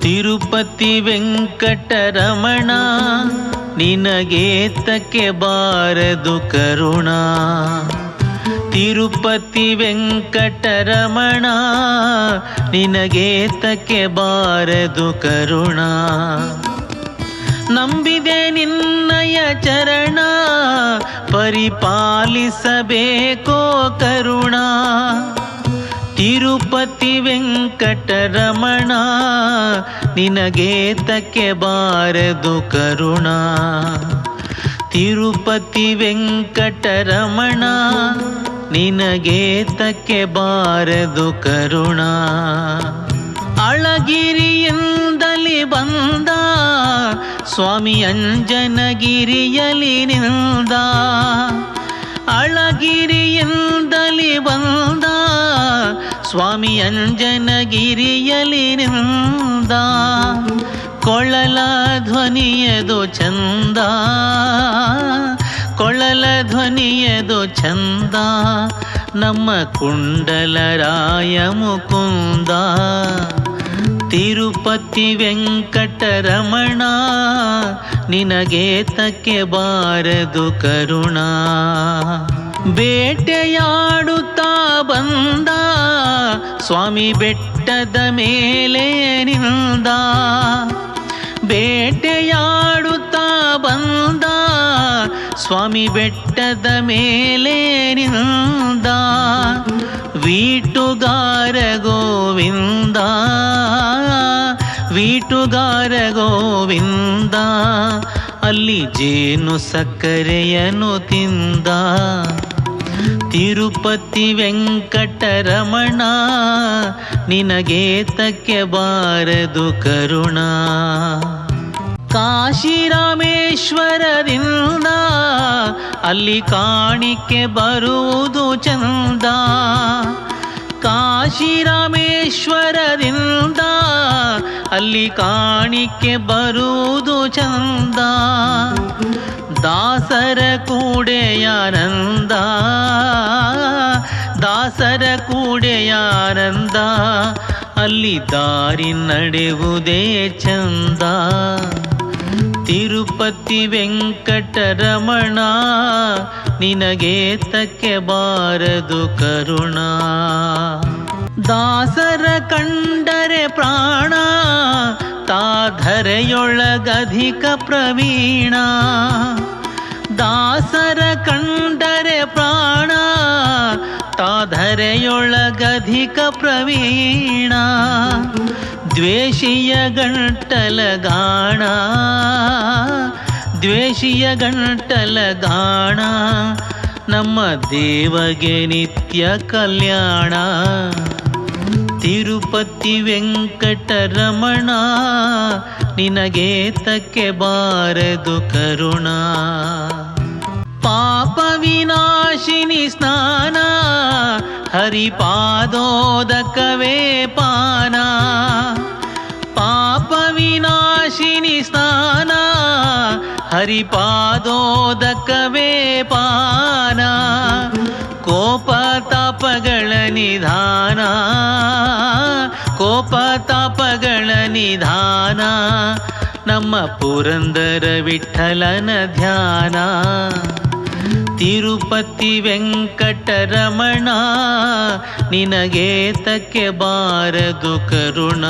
ತಿರುಪತಿ ವೆಂಕಟರಮಣ, ನಿನಗೇತಕ್ಕೆ ಬಾರದು ಕರುಣ. ತಿರುಪತಿ ವೆಂಕಟರಮಣ, ನಿನಗೇತಕ್ಕೆ ಬಾರದು ಕರುಣ. ನಂಬಿದೆ ನಿನ್ನಯ ಚರಣ, ಪರಿಪಾಲಿಸಬೇಕೋ ಕರುಣ. ತಿರುಪತಿ ವೆಂಕಟರಮಣ ನಿನಗೇತಕ್ಕೆ ಬಾರದು ಕರುಣ. ತಿರುಪತಿ ವೆಂಕಟರಮಣ ನಿನಗೇತಕ್ಕೆ ಬಾರದು ಕರುಣ. ಅಳಗಿರಿಯಿಂದಲಿ ಬಂದ, ಸ್ವಾಮಿ ಅಂಜನಗಿರಿಯಲಿ ನಿಂದ. ಅಳಗಿರಿಯಿಂದಲಿ ಬಂದ ಸ್ವಾಮಿ ಅಂಜನಗಿರಿಯಲಿ ನಿಂದ ಕೊಳಲ ಧ್ವನಿಯದು ಚಂದ. ಕೊಳಲ ಧ್ವನಿಯದು ಚಂದ. ನಮ್ಮ ಕುಂಡಲರಾಯ ಮುಕುಂದ. ತಿರುಪತಿ ವೆಂಕಟರಮಣ ನಿನಗೇತಕ್ಕೆ ಬಾರದು ಕರುಣ. ಬೇಟೆಯಾಡುತ್ತಾ ಬಂದ ಸ್ವಾಮಿ ಬೆಟ್ಟದ ಮೇಲೆ ನಿಂದ. ಬೇಟೆಯಾಡುತ್ತಾ ಬಂದ ಸ್ವಾಮಿ ಬೆಟ್ಟದ ಮೇಲೆ ನಿಂದ. ವೀಟುಗಾರ ಗೋವಿಂದ ವೀಟುಗಾರ ಗೋವಿಂದ. ಅಲ್ಲಿ ಜೇನು ಸಕ್ಕರೆಯನು ತಿಂದ. ತಿರುಪತಿ ವೆಂಕಟರಮಣ ನಿನಗೇತಕ್ಕೆ ಬಾರದು ಕರುಣ. ಕಾಶಿ ರಾಮೇಶ್ವರದಿಂದ ಅಲ್ಲಿ ಕಾಣಿಕೆ ಬರುವುದು ಚಂದ. ಕಾಶಿರಾಮೇಶ್ವರದಿಂದ ಅಲ್ಲಿ ಕಾಣಿಕೆ ಬರುವುದು ಚಂದ. ದಾಸರ ಕೂಡೆಯಾನಂದ ದಾಸರ ಕೂಡೆಯಾನಂದ ಅಲ್ಲಿ ದಾರಿ ನಡೆವುದೇ ಚಂದ. ತಿರುಪತಿ ವೆಂಕಟರಮಣ ನಿನಗೇತಕ್ಕೆ ಬಾರದು ಕರುಣ. ದಾಸರ ಕಂಡರೆ ಪ್ರಾಣ, ತಾಧರೆಯೊಳಗಧಿಕ ಪ್ರವೀಣ. ದಾಸರ ಕಂಡರೆ ಪ್ರಾಣ, ತಾಧರೆಯೊಳಗಧಿಕ ಪ್ರವೀಣ. ದ್ವೇಷಿಯ ಗಂಟಲ ಗಾಣ. ದ್ವೇಷಿಯ ಗಂಟಲ ಗಾಣ. ನಮ್ಮ ದೇವಗೆ ನಿತ್ಯ ಕಲ್ಯಾಣ. ತಿರುಪತಿ ವೆಂಕಟರಮಣ ನಿನಗೇತಕ್ಕೆ ಬಾರದು ಕರುಣ. ಪಾಪ ವಿನಾಶಿನಿ ಸ್ನಾನ, ಹರಿಪಾದೋದಕವೇ ಪಾನ. ಹರಿಪಾದೋದಕವೇ ಪಾನ ಕೋಪ ತಾಪಗಳ ನಿಧಾನ ಕೋಪ ತಾಪಗಳ ನಿಧಾನ, ನಮ್ಮ ಪುರಂದರ ವಿಠಲನ ಧ್ಯಾನ. ತಿರುಪತಿ ವೆಂಕಟರಮಣ, ನಿನಗೇತಕ್ಕೆ ಬಾರದು ಕರುಣ.